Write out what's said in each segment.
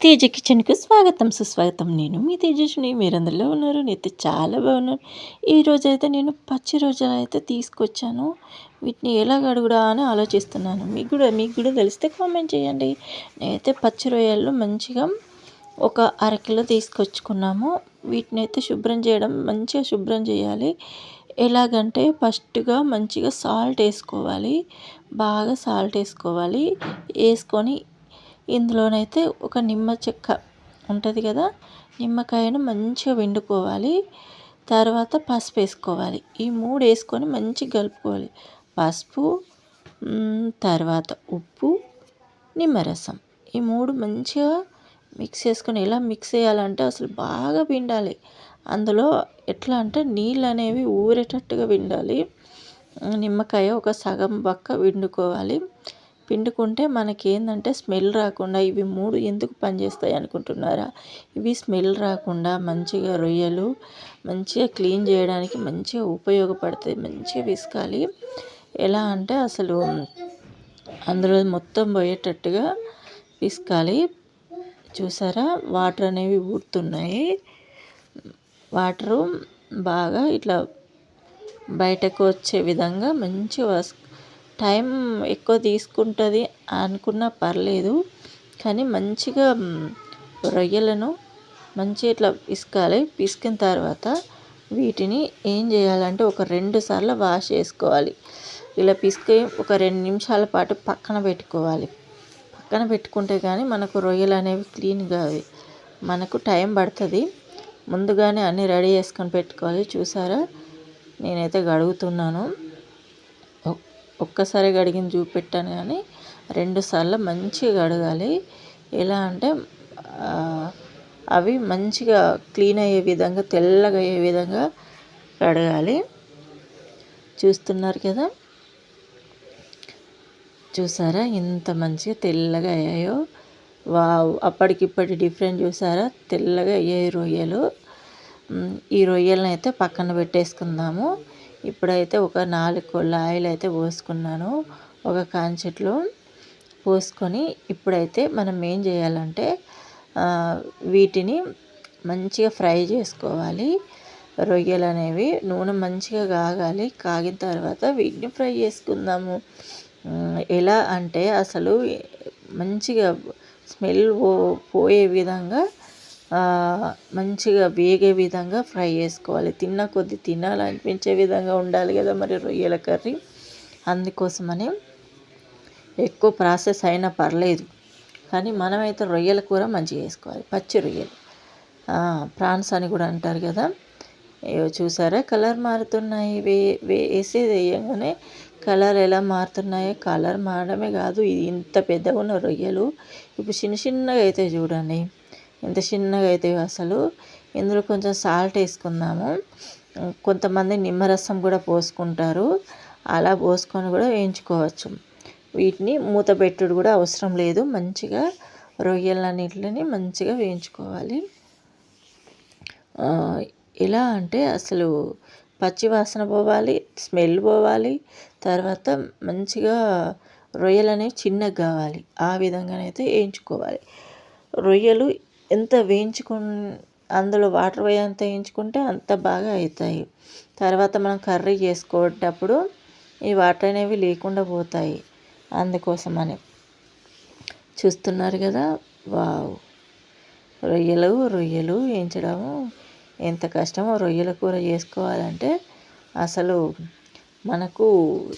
తేజ కిచెన్కు స్వాగతం సుస్వాగతం. నేను మీ తేజస్విని. మీరందరిలో ఉన్నారు. నేనైతే చాలా బాగున్నాను. ఈరోజు అయితే నేను పచ్చి రోజులు అయితే తీసుకొచ్చాను. వీటిని ఎలా గడుగుడా అని ఆలోచిస్తున్నాను. మీకు కూడా మీకు కూడా తెలిస్తే కామెంట్ చేయండి. నేనైతే పచ్చి రొయ్యలు మంచిగా ఒక అరకిలో తీసుకొచ్చుకున్నాము. వీటిని అయితే శుభ్రం చేయడం మంచిగా శుభ్రం చేయాలి. ఎలాగంటే ఫస్ట్గా మంచిగా సాల్ట్ వేసుకోవాలి. బాగా సాల్ట్ వేసుకోవాలి. వేసుకొని ఇందులోనైతే ఒక నిమ్మ చెక్క ఉంటుంది కదా నిమ్మకాయను మంచిగా వండుకోవాలి తర్వాత పసుపు వేసుకోవాలి. ఈ మూడు వేసుకొని మంచిగా కలుపుకోవాలి. పసుపు తర్వాత ఉప్పు నిమ్మరసం. ఈ మూడు మంచిగా మిక్స్ చేసుకొని ఎలా మిక్స్ చేయాలంటే అసలు బాగా పిండాలి. అందులో ఎట్లా అంటే నీళ్ళు అనేవి ఊరేటట్టుగా పిండాలి. నిమ్మకాయ ఒక సగం పక్క పిండుకోవాలి. పిండుకుంటే మనకేందంటే స్మెల్ రాకుండా ఇవి మూడు ఎందుకు పనిచేస్తాయి అనుకుంటున్నారా? ఇవి స్మెల్ రాకుండా మంచిగా రొయ్యలు మంచిగా క్లీన్ చేయడానికి మంచిగా ఉపయోగపడతాయి మంచిగా విసుకాలి. ఎలా అంటే అసలు అందులో మొత్తం పోయేటట్టుగా పిసకాలి చూసారా? వాటర్ అనేవి ఊరుతున్నాయి. వాటరు బాగా ఇట్లా బయటకు వచ్చే విధంగా మంచిగా టైం ఎక్కువ తీసుకుంటుంది అనుకున్నా పర్లేదు. కానీ మంచిగా రొయ్యలను మంచిగా ఇట్లా పిసకాలి. పిసికిన తర్వాత వీటిని ఏం చేయాలంటే ఒక రెండు సార్లు వాష్ చేసుకోవాలి. ఇలా పిసికి ఒక రెండు నిమిషాల పాటు పక్కన పెట్టుకోవాలి. పక్కన పెట్టుకుంటే కానీ మనకు రొయ్యలు అనేవి క్లీన్గా మనకు టైం పడుతుంది. ముందుగానే అన్నీ రెడీ చేసుకొని పెట్టుకోవాలి. చూసారా? నేనైతే గడుగుతున్నాను. ఒక్కసారి కడిగింది చూపెట్టాను కానీ రెండుసార్లు మంచిగా కడగాలి. ఎలా అంటే అవి మంచిగా క్లీన్ అయ్యే విధంగా తెల్లగా అయ్యే విధంగా కడగాలి. చూస్తున్నారు కదా? చూసారా? ఎంత మంచిగా తెల్లగా అయ్యాయో. వావ్! అప్పటికిప్పటి డిఫరెంట్ చూసారా? తెల్లగా అయ్యాయి రొయ్యలు. ఈ రొయ్యలను అయితే పక్కన పెట్టేసుకుందాము. ఇప్పుడైతే ఒక నాలుగు కొల్ల ఆయిల్ అయితే పోసుకున్నాను. ఒక కాంచెట్లో పోసుకొని ఇప్పుడైతే మనం ఏం చేయాలంటే వీటిని మంచిగా ఫ్రై చేసుకోవాలి. రొయ్యలు అనేవి నూనె మంచిగా కాగాలి. కాగిన తర్వాత వీటిని ఫ్రై చేసుకుందాము. ఎలా అంటే అసలు మంచిగా స్మెల్ పోయే విధంగా మంచిగా వేగే విధంగా ఫ్రై చేసుకోవాలి. తిన్న కొద్ది తినాలనిపించే విధంగా ఉండాలి కదా మరి రొయ్యల కర్రీ. అందుకోసమని ఎక్కువ ప్రాసెస్ అయినా పర్లేదు. కానీ మనమైతే రొయ్యల కూర మంచిగా వేసుకోవాలి పచ్చి రొయ్యలు. ప్రాన్స్ అని కూడా అంటారు కదా. చూసారా? కలర్ మారుతున్నాయి. వే వేసేది వేయగానే కలర్ ఎలా మారుతున్నాయో కలర్ మారడమే కాదు. ఇది ఇంత పెద్దగా ఉన్న రొయ్యలు. ఇప్పుడు చిన్న చిన్నగా అయితే చూడండి. ఎంత చిన్నగా అయితే అసలు. ఇందులో కొంచెం సాల్ట్ వేసుకుందాము. కొంతమంది నిమ్మరసం కూడా పోసుకుంటారు. అలా పోసుకొని కూడా వేయించుకోవచ్చు. వీటిని మూత పెట్టుడు కూడా అవసరం లేదు. మంచిగా రొయ్యలన్నిటిని మంచిగా వేయించుకోవాలి. ఎలా అంటే అసలు పచ్చి వాసన పోవాలి స్మెల్ పోవాలి తర్వాత మంచిగా రొయ్యలు అనేవి చిన్నగా కావాలి. ఆ విధంగానైతే వేయించుకోవాలి. రొయ్యలు ఎంత వేయించుకు అందులో వాటర్ పోయేంత వేయించుకుంటే అంత బాగా అవుతాయి తర్వాత మనం కర్రీ చేసుకునేటప్పుడు ఈ వాటర్ అనేవి లేకుండా పోతాయి. అందుకోసమని. చూస్తున్నారు కదా? వావ్! రొయ్యలు రొయ్యలు వేయించడము ఎంత కష్టమో రొయ్యల కూర చేసుకోవాలంటే అసలు మనకు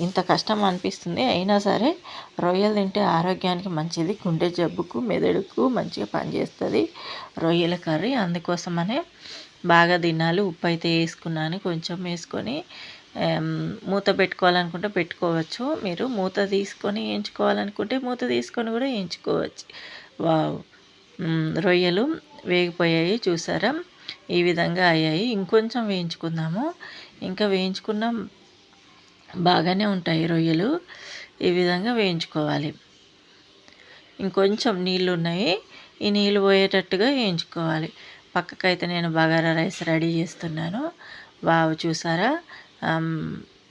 ఇంత కష్టం అనిపిస్తుంది. అయినా సరే రొయ్యలు తింటే ఆరోగ్యానికి మంచిది. గుండె జబ్బుకు మెదడుకు మంచిగా పనిచేస్తుంది రొయ్యల కర్రీ. అందుకోసమనే బాగా తినాలి ఉప్పు అయితే వేసుకున్నాను. కొంచెం వేసుకొని మూత పెట్టుకోవాలనుకుంటే పెట్టుకోవచ్చు. మీరు మూత తీసుకొని వేయించుకోవాలనుకుంటే మూత తీసుకొని కూడా వేయించుకోవచ్చు. వావ్! రొయ్యలు వేగిపోయాయి చూసారా? ఈ విధంగా అయ్యాయి. ఇంకొంచెం వేయించుకుందాము. ఇంకా వేయించుకున్నాం బాగానే ఉంటాయి రొయ్యలు. ఈ విధంగా వేయించుకోవాలి. ఇంకొంచెం నీళ్ళు ఉన్నాయి ఈ నీళ్ళు పోయేటట్టుగా వేయించుకోవాలి. పక్కకైతే నేను బగారా రైస్ రెడీ చేస్తున్నాను. బాగా చూసారా?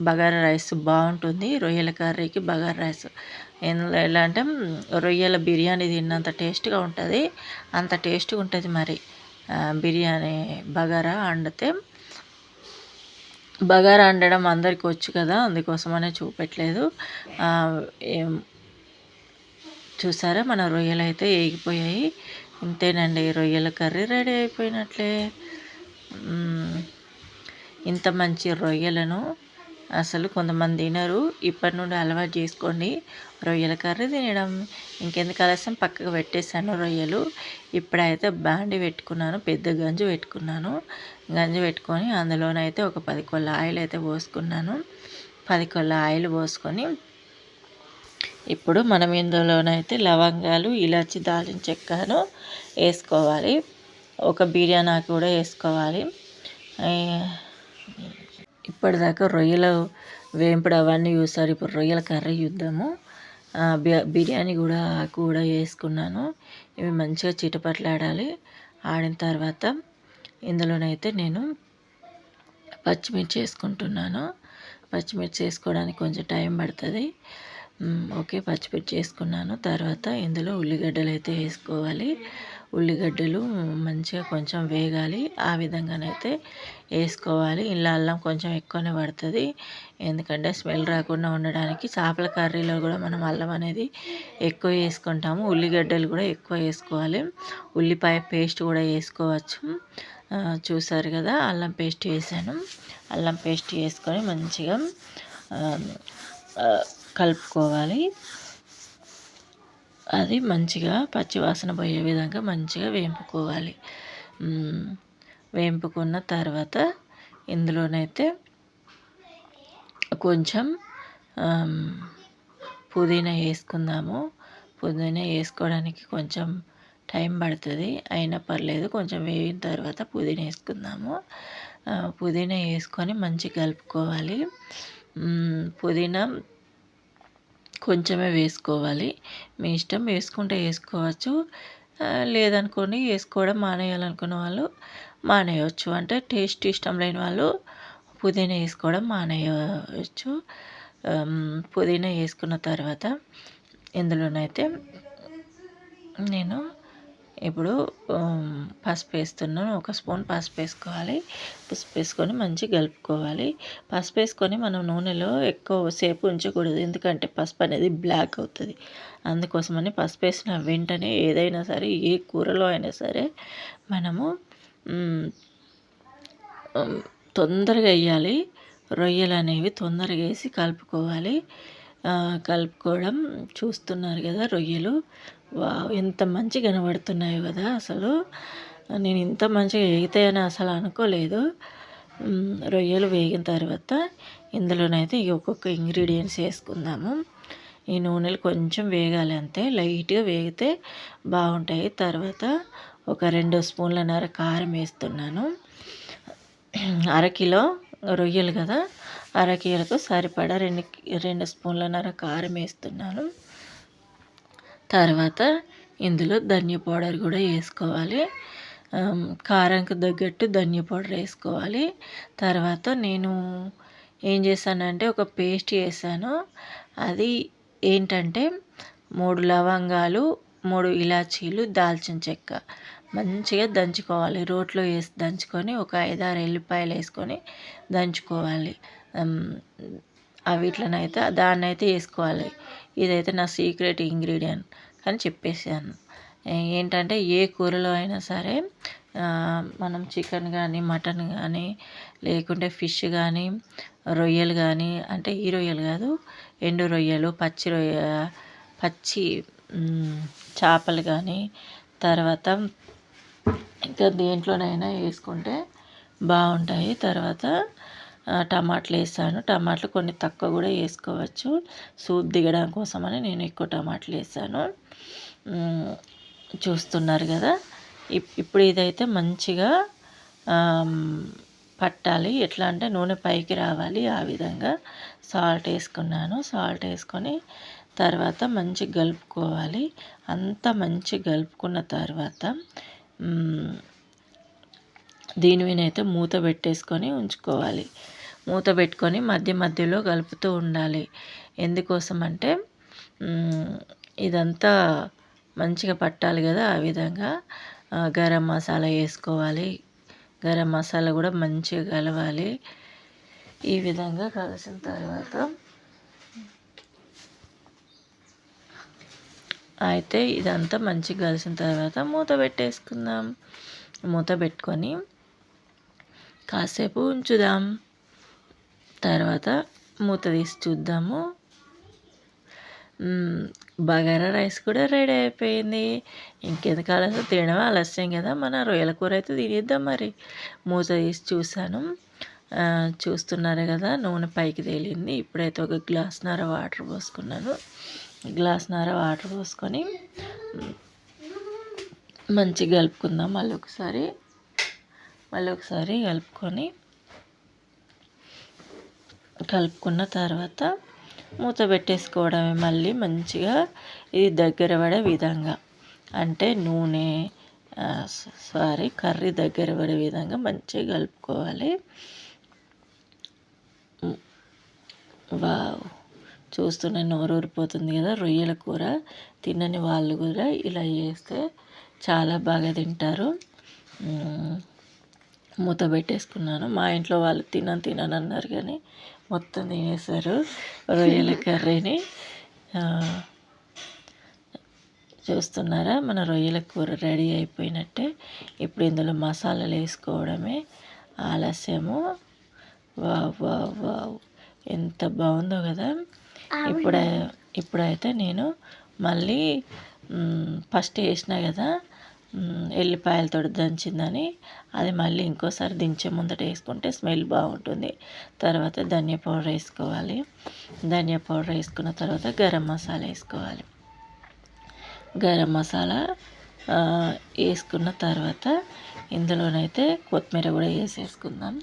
బగారా రైస్ బాగుంటుంది. రొయ్యల కర్రీకి బగారా రైస్. ఎలా అంటే రొయ్యల బిర్యానీ తిన్నంత టేస్ట్గా ఉంటుంది. అంత టేస్ట్గా ఉంటుంది మరి. బిర్యానీ బగారా వండితే. బగారా వండడం అందరికి వచ్చు కదా అందుకోసమనే చూపెట్టలేదు. ఏం చూసారా? మన రొయ్యలు అయితే ఏగిపోయాయి. ఇంతేనండి రొయ్యల కర్రీ రెడీ అయిపోయినట్లే. ఇంత మంచి రొయ్యలను అసలు కొంతమంది తినరు. ఇప్పటి నుండి అలవాటు చేసుకోండి. రొయ్యల కర్రీ తినడం. ఇంకెందుకు ఆలస్యం? పక్కకు పెట్టేశాను రొయ్యలు. ఇప్పుడైతే బాండి పెట్టుకున్నాను. పెద్ద గంజు పెట్టుకున్నాను. గంజు పెట్టుకొని అందులోనైతే ఒక పది కొల్ల ఆయిల్ అయితే పోసుకున్నాను. పది కొల్ల ఆయిల్ పోసుకొని ఇప్పుడు మనం ఇందులోనైతే లవంగాలు ఇలాచి దాల్చిన చెక్కను వేసుకోవాలి. ఒక బిర్యానీ కూడా వేసుకోవాలి. ఇప్పటిదాకా రొయ్యలు వేంపుడు అవన్నీ చూసారు ఇప్పుడు రొయ్యల కర్రీ చూద్దాము. బిర్యానీ కూడా కూడా వేసుకున్నాను. ఇవి మంచిగా చిటపట్లాడాలి ఆడిన తర్వాత ఇందులోనైతే నేను పచ్చిమిర్చి వేసుకుంటున్నాను. పచ్చిమిర్చి వేసుకోవడానికి కొంచెం టైం పడుతుంది. ఓకే పచ్చిమిర్చి వేసుకున్నాను. తర్వాత ఇందులో ఉల్లిగడ్డలు అయితే వేసుకోవాలి. ఉల్లిగడ్డలు మంచిగా కొంచెం వేగాలి. ఆ విధంగానైతే వేసుకోవాలి. ఇలా అల్లం కొంచెం ఎక్కువనే పడుతుంది. ఎందుకంటే స్మెల్ రాకుండా ఉండడానికి చేపల కర్రీలో కూడా మనం అల్లం అనేది ఎక్కువ వేసుకుంటాము. ఉల్లిగడ్డలు కూడా ఎక్కువ వేసుకోవాలి. ఉల్లిపాయ పేస్ట్ కూడా వేసుకోవచ్చు. చూసారు కదా అల్లం పేస్ట్ వేసాను. అల్లం పేస్ట్ వేసుకొని మంచిగా కలుపుకోవాలి. అది మంచిగా పచ్చివాసన పోయే విధంగా మంచిగా వేపుకోవాలి. వేపుకున్న తర్వాత ఇందులోనైతే కొంచెం పుదీనా వేసుకుందాము. పుదీనా వేసుకోవడానికి కొంచెం టైం పడుతుంది. అయినా పర్లేదు కొంచెం వేగిన తర్వాత పుదీనా వేసుకుందాము. పుదీనా వేసుకొని మంచిగా కలుపుకోవాలి. పుదీనా కొంచెమే వేసుకోవాలి. మీ ఇష్టం వేసుకుంటే వేసుకోవచ్చు. లేదనుకోండి వేసుకోవడం మానేయాలనుకున్న వాళ్ళు మానేయవచ్చు అంటే టేస్ట్ ఇష్టం లేని వాళ్ళు పుదీనా వేసుకోవడం మానేయవచ్చు పుదీనా వేసుకున్న తర్వాత ఇందులోనైతే నేను ఇప్పుడు పసుపు వేస్తున్నాను ఒక స్పూన్ పసుపు వేసుకోవాలి పసుపు వేసుకొని మంచిగా కలుపుకోవాలి. పసుపు వేసుకొని మనం నూనెలో ఎక్కువ సేపు ఉంచకూడదు. ఎందుకంటే పసుపు అనేది బ్లాక్ అవుతుంది. అందుకోసమని పసుపు వేసిన వెంటనే ఏదైనా సరే ఏ కూరలో అయినా సరే మనము తొందరగా వేయాలి. రొయ్యలు అనేవి తొందరగా వేసి కలుపుకోవాలి. కలుపుకోవడం చూస్తున్నారు కదా రొయ్యలు. వావ్ ఎంత మంచిగా కనబడుతున్నాయి కదా అసలు. నేను ఇంత మంచిగా వేగుతాయని అసలు అనుకోలేదు. రొయ్యలు వేగిన తర్వాత ఇందులోనైతే ఒక్కొక్క ఇంగ్రీడియంట్స్ వేసుకుందాము. ఈ నూనెలు కొంచెం వేగాలి అంతే లైట్గా వేగితే బాగుంటాయి. తర్వాత ఒక రెండు స్పూన్లన్నర కారం వేస్తున్నాను. అరకిలో రొయ్యలు కదా అరకిలకు సరిపడా రెండు రెండు స్పూన్లన్నర కారం వేస్తున్నాను. తర్వాత ఇందులో ధనియా పౌడర్ కూడా వేసుకోవాలి. కారంకి తగ్గట్టు ధనియా పౌడర్ వేసుకోవాలి. తర్వాత నేను ఏం చేశానంటే ఒక పేస్ట్ చేశాను. అది ఏంటంటే మూడు లవంగాలు మూడు ఇలాచీలు దాల్చిన చెక్క మంచిగా దంచుకోవాలి. రోట్లో వేసి దంచుకొని ఒక ఐదారు ఎల్లిపాయలు వేసుకొని దంచుకోవాలి. వీటిలోనైతే దాన్ని అయితే వేసుకోవాలి. ఇదైతే నా సీక్రెట్ ఇంగ్రీడియంట్ అని చెప్పేసాను ఏంటంటే ఏ కూరలో అయినా సరే మనం చికెన్ కానీ మటన్ కానీ లేకుంటే ఫిష్ కానీ రొయ్యలు కానీ అంటే ఈ రొయ్యలు కాదు ఎండు రొయ్యలు పచ్చి రొయ్య పచ్చి చేపలు కానీ తర్వాత ఇంకా దేంట్లోనైనా వేసుకుంటే బాగుంటాయి. తర్వాత టమాటాలు వేసాను. టమాటాలు కొన్ని తక్కువ కూడా వేసుకోవచ్చు. సూప్ దిగడం కోసమని నేను ఎక్కువ టమాటాలు వేసాను. చూస్తున్నారు కదా. ఇప్పుడు ఇదైతే మంచిగా పట్టాలి ఎట్లా అంటే నూనె పైకి రావాలి ఆ విధంగా సాల్ట్ వేసుకున్నాను. సాల్ట్ వేసుకొని తర్వాత మంచిగా కలుపుకోవాలి. అంతా మంచిగా కలుపుకున్న తర్వాత దీని మీద అయితే మూత పెట్టేసుకొని ఉంచుకోవాలి. మూత పెట్టుకొని మధ్య మధ్యలో కలుపుతూ ఉండాలి. ఎందుకోసం అంటే ఇదంతా మంచిగా పట్టాలి కదా ఆ విధంగా. గరం మసాలా వేసుకోవాలి. గరం మసాలా కూడా మంచిగా కలవాలి. ఈ విధంగా కలిసిన తర్వాత అయితే ఇదంతా మంచిగా కలిసిన తర్వాత మూత పెట్టేసుకుందాం. మూత పెట్టుకొని కాసేపు ఉంచుదాం. తర్వాత మూత తీసి చూద్దాము. బగారా రైస్ కూడా రెడీ అయిపోయింది. ఇంకెందుకు ఆలస్యం తినడం ఆలస్యం కదా మన రొయ్యల కూర అయితే తినేద్దాం మరి. మూత తీసి చూశాను. చూస్తున్నారు కదా నూనె పైకి తేలింది. ఇప్పుడైతే ఒక గ్లాస్ నార వాటర్ పోసుకున్నాను. గ్లాస్ నార వాటర్ పోసుకొని మంచిగా కలుపుకుందాం మళ్ళీ ఒకసారి. మళ్ళీ ఒకసారి కలుపుకొని కలుపుకున్న తర్వాత మూత పెట్టేసుకోవడమే మళ్ళీ మంచిగా ఇది దగ్గర పడే విధంగా. అంటే నూనె సారీ కర్రీ దగ్గర పడే విధంగా మంచిగా కలుపుకోవాలి. వావ్. చూస్తూనే నోరు ఊరిపోతుంది కదా రొయ్యల కూర. తినని వాళ్ళు కూడా ఇలా చేస్తే చాలా బాగా తింటారు. మూత పెట్టేసుకున్నాను. మా ఇంట్లో వాళ్ళు తినని తినని అన్నారు కానీ మొత్తం తినేశారు. రొయ్యల కర్రీని. చూస్తున్నారా? మన రొయ్యల కూర రెడీ అయిపోయినట్టే. ఇప్పుడు ఇందులో మసాలాలు వేసుకోవడమే ఆలస్యము. Wow wow wow. ఎంత బాగుందో కదా. ఇప్పుడు ఇప్పుడైతే నేను మళ్ళీ ఫస్ట్ వేసిన కదా ఎల్లిపాయలతో దంచిందని అది మళ్ళీ ఇంకోసారి దించే ముందట వేసుకుంటే స్మెల్ బాగుంటుంది. తర్వాత ధనియా పౌడర్ వేసుకోవాలి. ధనియా పౌడర్ వేసుకున్న తర్వాత గరం మసాలా వేసుకోవాలి. గరం మసాలా వేసుకున్న తర్వాత ఇందులోనైతే కొత్తిమీర కూడా వేసేసుకుందాం.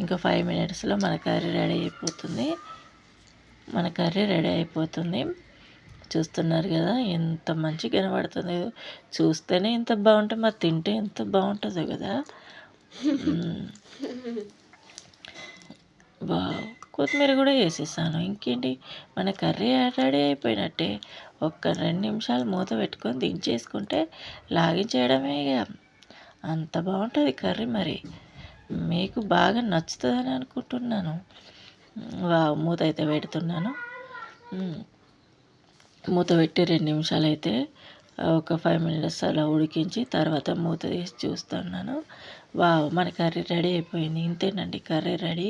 ఇంకా ఫైవ్ మినిట్స్లో మన కర్రీ రెడీ అయిపోతుంది. మన కర్రీ రెడీ అయిపోతుంది. చూస్తున్నారు కదా ఎంత మంచిగా కనబడుతుంది. చూస్తేనే ఇంత బాగుంటుంది మరి తింటే ఎంత బాగుంటుందో కదా. బా వావ్. కొత్తిమీర కూడా వేసేసాను. ఇంకేంటి? మన కర్రీ రెడీ అయిపోయినట్టే. ఒక్క రెండు నిమిషాలు మూత పెట్టుకొని దించేసుకుంటే లాగించేయడమే ఇక. అంత బాగుంటుంది కర్రీ మరి. మీకు బాగా నచ్చుతుందని అనుకుంటున్నాను. వావ్. మూత అయితే పెడుతున్నాను. మూత పెట్టి రెండు నిమిషాలు అయితే ఒక ఫైవ్ మినిట్స్ అలా ఉడికించి తర్వాత మూత తీసి చూస్తున్నాను. వావ్ మన కర్రీ రెడీ అయిపోయింది. ఇంతేనండి కర్రీ రెడీ.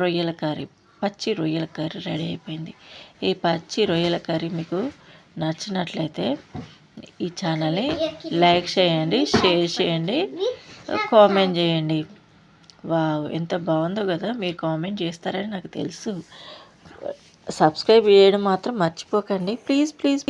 రొయ్యల కర్రీ పచ్చి రొయ్యల కర్రీ రెడీ అయిపోయింది. ఈ పచ్చి రొయ్యల కర్రీ మీకు నచ్చినట్లయితే ఈ ఛానల్ని లైక్ చేయండి షేర్ చేయండి కామెంట్ చేయండి. వావ్ ఎంత బాగుందో కదా మీరు కామెంట్ చేస్తారని నాకు తెలుసు. సబ్స్క్రైబ్ చేయడం మాత్రం మర్చిపోకండి. Please please